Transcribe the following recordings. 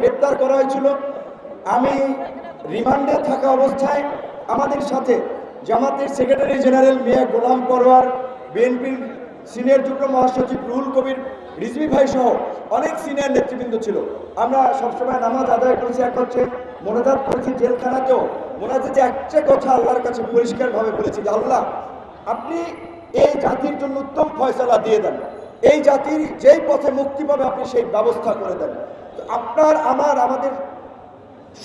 গ্রেপ্তার করা হয়েছিল। আমি রিমান্ডে থাকা অবস্থায় আমাদের সাথে জামাতের সেক্রেটারি জেনারেল মিয়া গোলাম পরওয়ার বিএনপির সিনিয়র যুগ্ম মহাসচিব রুহুল কবির, রিজভি ভাই সহ অনেক সিনিয়র নেতৃবৃন্দ ছিল। আমরা সবসময় নামাজ আদায় করেছি, এক হচ্ছে মোনাজাত করেছি জেলখানাতেও। মোনাজাতে একটা কথা আল্লাহর কাছে পরিষ্কারভাবে বলেছি আল্লাহ, আপনি এই জাতির জন্য উত্তম ফয়সালা দিয়ে দেন। এই জাতির যেই পথে মুক্তি পাবে, আপনি সেই ব্যবস্থা করে দেন। আপনার, আমার, আমাদের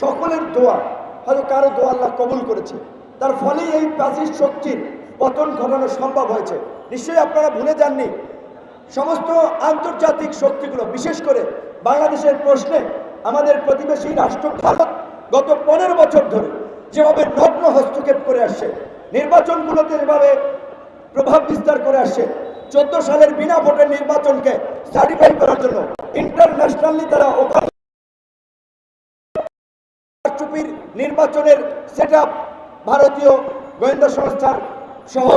সকলের দোয়া, হয়তো কারও দোয়া আল্লাহ কবুল করেছে। তার ফলে এই প্রাচীর শক্তির পতন ঘটানো সম্ভব হয়েছে। নিশ্চয়ই আপনারা ভুলে যাননি, সমস্ত আন্তর্জাতিক শক্তিগুলো, বিশেষ করে বাংলাদেশের প্রশ্নে আমাদের প্রতিবেশী রাষ্ট্র ভারত গত পনেরো বছর ধরে যেভাবে নগ্ন হস্তক্ষেপ করে আসছে, নির্বাচনগুলোতে যেভাবে প্রভাব বিস্তার করে আসছে, চোদ্দ সালের বিনা ভোটের নির্বাচনকে সার্টিফাই করার জন্য ইন্টারন্যাশনালি তারা চুপির নির্বাচনের সেট ভারতীয় গোয়েন্দা সংস্থার সহ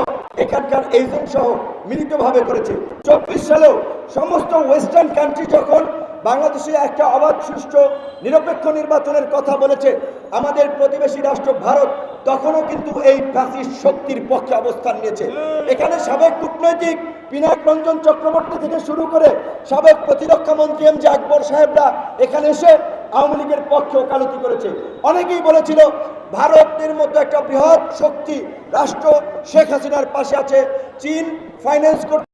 এখানকার এজেন্ট সহ মিলিতভাবে করেছে। চব্বিশ সালেও সমস্ত ওয়েস্টার্ন কান্ট্রি যখন বাংলাদেশে একটা অবাধ, সুষ্ঠু, নিরপেক্ষ নির্বাচনের কথা বলেছে, আমাদের প্রতিবেশী রাষ্ট্র ভারত তখনও কিন্তু এই প্রাচীর শক্তির পক্ষে অবস্থান নিয়েছে। এখানে সাবেক কূটনৈতিক পিনাক রঞ্জন চক্রবর্তী থেকে শুরু করে সাবেক প্রতিরক্ষা মন্ত্রী এম জে আকবর সাহেবরা এখানে এসে আওয়ামী লীগের পক্ষে ওকালতি করেছে। অনেকেই বলেছিল, ভারতের মতো একটা বৃহৎ শক্তি রাষ্ট্র শেখ হাসিনার পাশে আছে, চীন ফাইন্যান্স করতে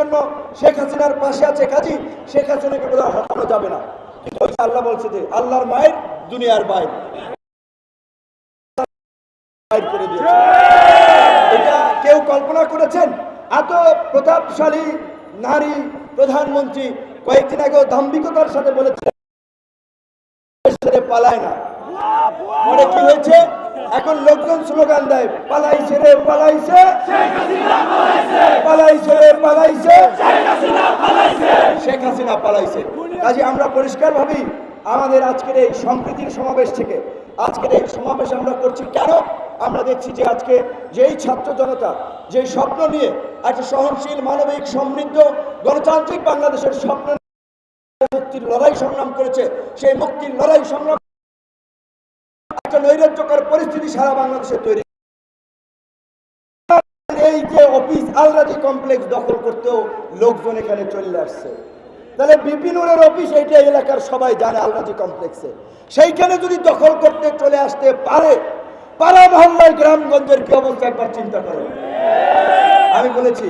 জন্য শেখ হাসিনার পাশে আছে। কাজী শেখ হাসিনাকে বোধহয় হটানো যাবে না। কিন্তু আল্লাহ বলছে যে, আল্লাহর মায়ের দুনিয়ার বাইর। এটা কেউ কল্পনা করেছেন? এত প্রতাপশালী নারী প্রধানমন্ত্রী কয়েকদিন আগেও দাম্ভিকতার সাথে বলেছে পালায় না। পরে কি হয়েছে? এখন লোকজন স্লোগান দেয়, পালাইছে রে, পালাইছে। পালাইছে রে, পালাইছে। শেখ হাসিনা পালাইছে। কাজে আমরা পরিষ্কার ভাবি আমাদের আজকের এই সম্প্রীতির সমাবেশ থেকে, আজকের এই সমাবেশ আমরা করছি কেন? আমরা দেখছি যে আজকে যেই ছাত্র জনতা, যেই স্বপ্ন নিয়ে একটা সহনশীল, মানবিক, সমৃদ্ধ, গণতান্ত্রিক বাংলাদেশের স্বপ্ন মুক্তির লড়াই সংগ্রাম করেছে, সেই মুক্তির লড়াই সংগ্রাম একটা নৈরাজ্যকর পরিস্থিতি সারা বাংলাদেশে তৈরি এই যে অফিস আলরাজি কমপ্লেক্স দখল করতেও লোকজন এখানে চলে আসছে। তাহলে বিপিনুরের অফিস এইটা এলাকার সবাই জানে আলরাজি কমপ্লেক্সে। সেইখানে যদি দখল করতে চলে আসতে পারে, পাড়া মহল্লায় গ্রামগঞ্জের কি অবস্থা একবার চিন্তা করো। আমি বলেছি,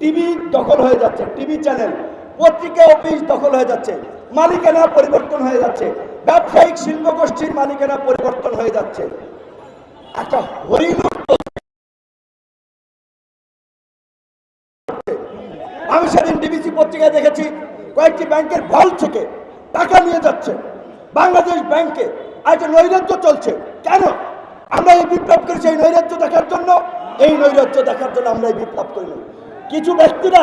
টিভি দখল হয়ে যাচ্ছে, টিভি চ্যানেল, পত্রিকা অফিস দখল হয়ে যাচ্ছে, মালিকানা পরিবর্তন হয়ে যাচ্ছে, ব্যবসায়িক শিল্প গোষ্ঠীর মালিকানা পরিবর্তন হয়ে যাচ্ছে। একটা হরিণ আমি সেদিন ডিবিসি পত্রিকায় দেখেছি কয়েকটি ব্যাংকের ভল থেকে টাকা নিয়ে যাচ্ছে। বাংলাদেশ ব্যাংকে আজ নৈরাজ্য চলছে। কেন? আমরা এই বিপ্লব করেছি এই নৈরাজ্য দেখার জন্য। এই নৈরাজ্য দেখার জন্য আমরা এই বিপ্লব করি কিছু ব্যক্তিরা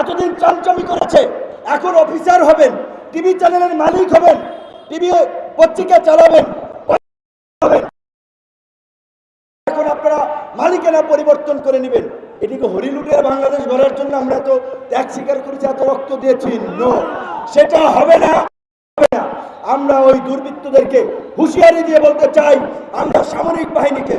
এতদিন চামচামি করেছে। এখন অফিসার হবেন, টিভি চ্যানেলের মালিক হবেন, টিভি পত্রিকা চালাবেন এখন আপনারা মালিকানা পরিবর্তন করে নেবেন। এটিকে হরিলুটের বাংলাদেশ গড়ার জন্য আমরা তো ত্যাগ স্বীকার করেছি, এত রক্ত দিয়েছি। সেটা হবে না। আমরা ওই দুর্বৃত্তদেরকে হুঁশিয়ারি দিয়ে বলতে চাই, আমরা সামরিক বাহিনীকে,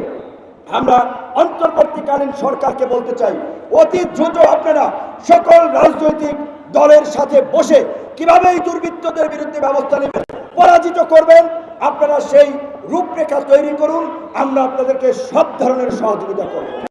আমরা অন্তর্বর্তীকালীন সরকারকে বলতে চাই অতি দ্রুত আপনারা সকল রাজনৈতিক দলের সাথে বসে কীভাবে এই দুর্বৃত্তদের বিরুদ্ধে ব্যবস্থা নেবেন, পরাজিত করবেন, আপনারা সেই রূপরেখা তৈরি করুন, আমরা আপনাদেরকে সব ধরনের সহযোগিতা করব।